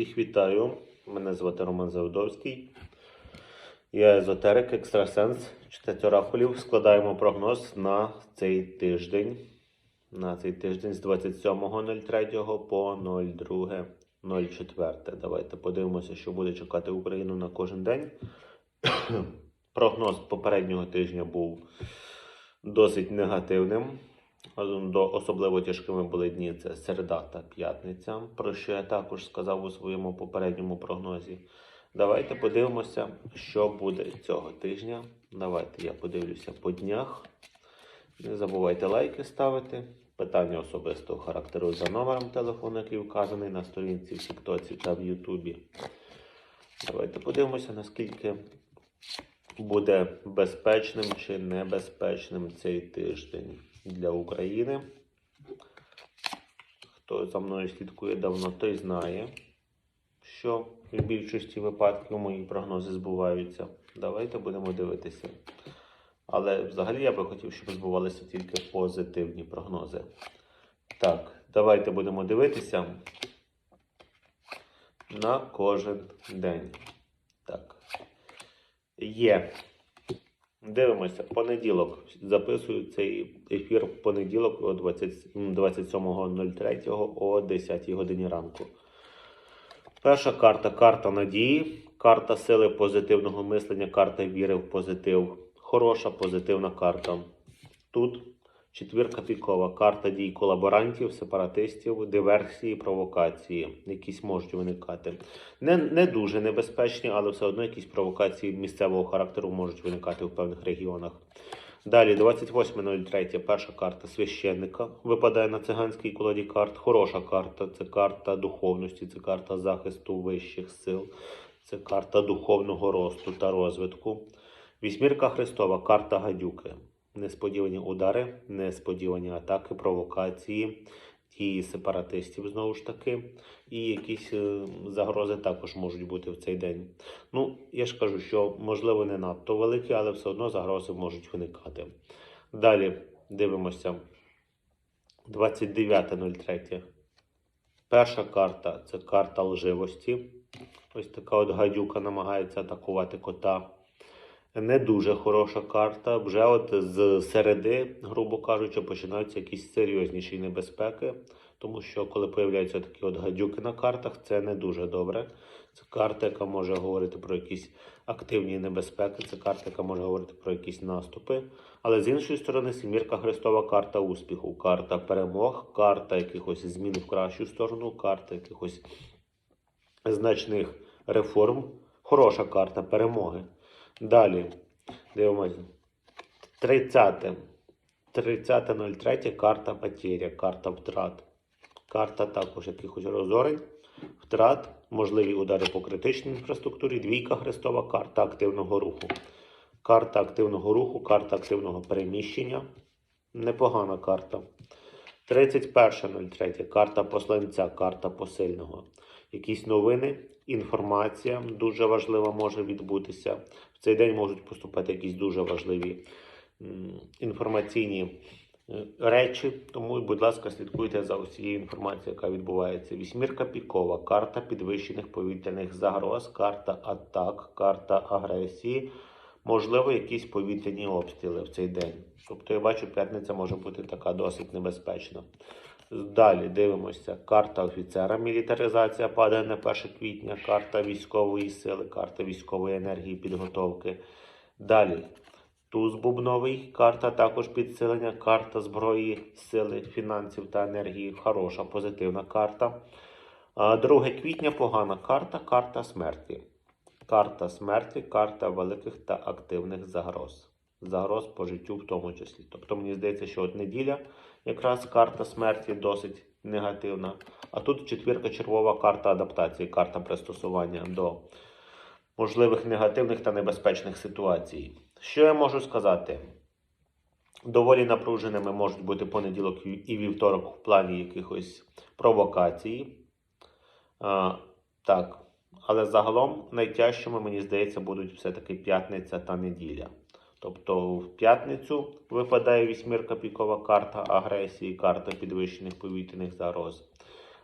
Всіх вітаю. Мене звати Роман Заводовський. Я езотерик, екстрасенс, читець оракулів. Складаємо прогноз на цей тиждень. На цей тиждень з 27.03 по 02.04. Давайте подивимося, що буде чекати Україну на кожен день. Прогноз попереднього тижня був досить негативним. До особливо тяжкими були дні це середа та п'ятниця, про що я також сказав у своєму попередньому прогнозі. Давайте подивимося, що буде цього тижня. Давайте я подивлюся по днях. Не забувайте лайки ставити. Питання особистого характеру за номером телефону, який вказаний на сторінці в Тіктоці та в Ютубі. Давайте подивимося, наскільки буде безпечним чи небезпечним цей тиждень для України. Хто за мною слідкує давно, той знає, що в більшості випадків мої прогнози збуваються. Давайте будемо дивитися. Але взагалі я би хотів, щоб збувалися тільки позитивні прогнози. Так, давайте будемо дивитися на кожен день. Так. Є. Дивимося, понеділок. Записую цей ефір в понеділок о 27.03 о 10 годині ранку. Перша карта карта надії, карта сили позитивного мислення, карта віри в позитив. Хороша позитивна карта. Тут четвірка пікова, карта дій колаборантів, сепаратистів, диверсії, провокації, якісь можуть виникати. Не, не дуже небезпечні, але все одно якісь провокації місцевого характеру можуть виникати в певних регіонах. Далі, 28.03, перша карта священника випадає на циганській колоді карт. Хороша карта це карта духовності, це карта захисту вищих сил, це карта духовного росту та розвитку. Вісьмірка Христова, карта гадюки. Несподівані удари, несподівані атаки, провокації, дії сепаратистів знову ж таки, і якісь е, загрози також можуть бути в цей день. Ну, я ж кажу, що можливо не надто великі, але все одно загрози можуть виникати. Далі дивимося. 29.03. Перша карта це карта лживості. Ось така от гадюка намагається атакувати кота. Не дуже хороша карта. Вже от з середи, грубо кажучи, починаються якісь серйозніші небезпеки. Тому що коли появляються такі от гадюки на картах, це не дуже добре. Це карта, яка може говорити про якісь активні небезпеки, це карта, яка може говорити про якісь наступи. Але з іншої сторони, сімірка Христова карта успіху, карта перемог, карта якихось змін в кращу сторону, карта якихось значних реформ. Хороша карта перемоги. Далі дивимося. 30. 30.03 карта потеря, карта втрат. Карта також якихось розорень, втрат, можливі удари по критичній інфраструктурі, двійка хрестова, карта активного руху. Карта активного руху, карта активного переміщення. Непогана карта. 31.03. Карта посланця, карта посильного. Якісь новини, інформація дуже важлива може відбутися. В цей день можуть поступати якісь дуже важливі інформаційні е, речі. Тому, будь ласка, слідкуйте за усією інформацією, яка відбувається. Вісьмірка пікова, карта підвищених повітряних загроз, карта атак, карта агресії. Можливо, якісь повітряні обстріли в цей день. Тобто, я бачу, п'ятниця може бути така досить небезпечна. Далі дивимося. Карта офіцера. Мілітаризація падає на 1 квітня. Карта військової сили, карта військової енергії підготовки. Далі. Туз бубновий, карта також підсилення, карта зброї, сили, фінансів та енергії. Хороша, позитивна карта. 2 квітня погана карта, карта смерті. Карта смерті, карта великих та активних загроз. Загроз по життю в тому числі. Тобто мені здається, що от неділя якраз карта смерті досить негативна. А тут четвірка червова карта адаптації, карта пристосування до можливих негативних та небезпечних ситуацій. Що я можу сказати? Доволі напруженими можуть бути понеділок і вівторок в плані якихось провокацій. А, так, але загалом найтяжчими, мені здається, будуть все-таки п'ятниця та неділя. Тобто в п'ятницю випадає вісьмірка пікова карта агресії, карта підвищених повітряних загроз.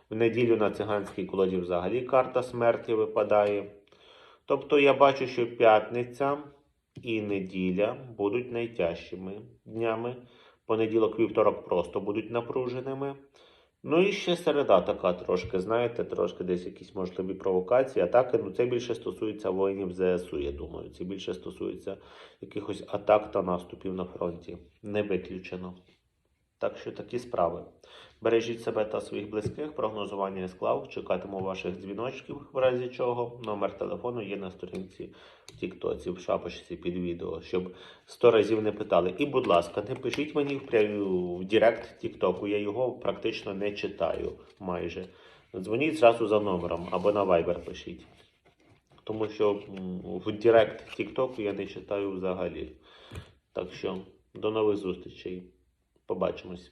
В неділю на циганській колоді взагалі карта смерті випадає. Тобто я бачу, що п'ятниця і неділя будуть найтяжчими днями. Понеділок, вівторок просто будуть напруженими. Ну і ще середа така трошки, знаєте, трошки десь якісь можливі провокації, атаки. Ну це більше стосується воїнів ЗСУ, я думаю. Це більше стосується якихось атак та наступів на фронті. Не виключено. Так що такі справи. Бережіть себе та своїх близьких. Прогнозування я склав. Чекатиму ваших дзвіночків, в разі чого. Номер телефону є на сторінці в Тіктоці, в шапочці під відео, щоб 100 разів не питали. І, будь ласка, не пишіть мені в Директ Тіктоку, я його практично не читаю майже. Дзвоніть зразу за номером або на Viber пишіть. Тому що в Директ Тіктоку я не читаю взагалі. Так що до нових зустрічей. Побачимось.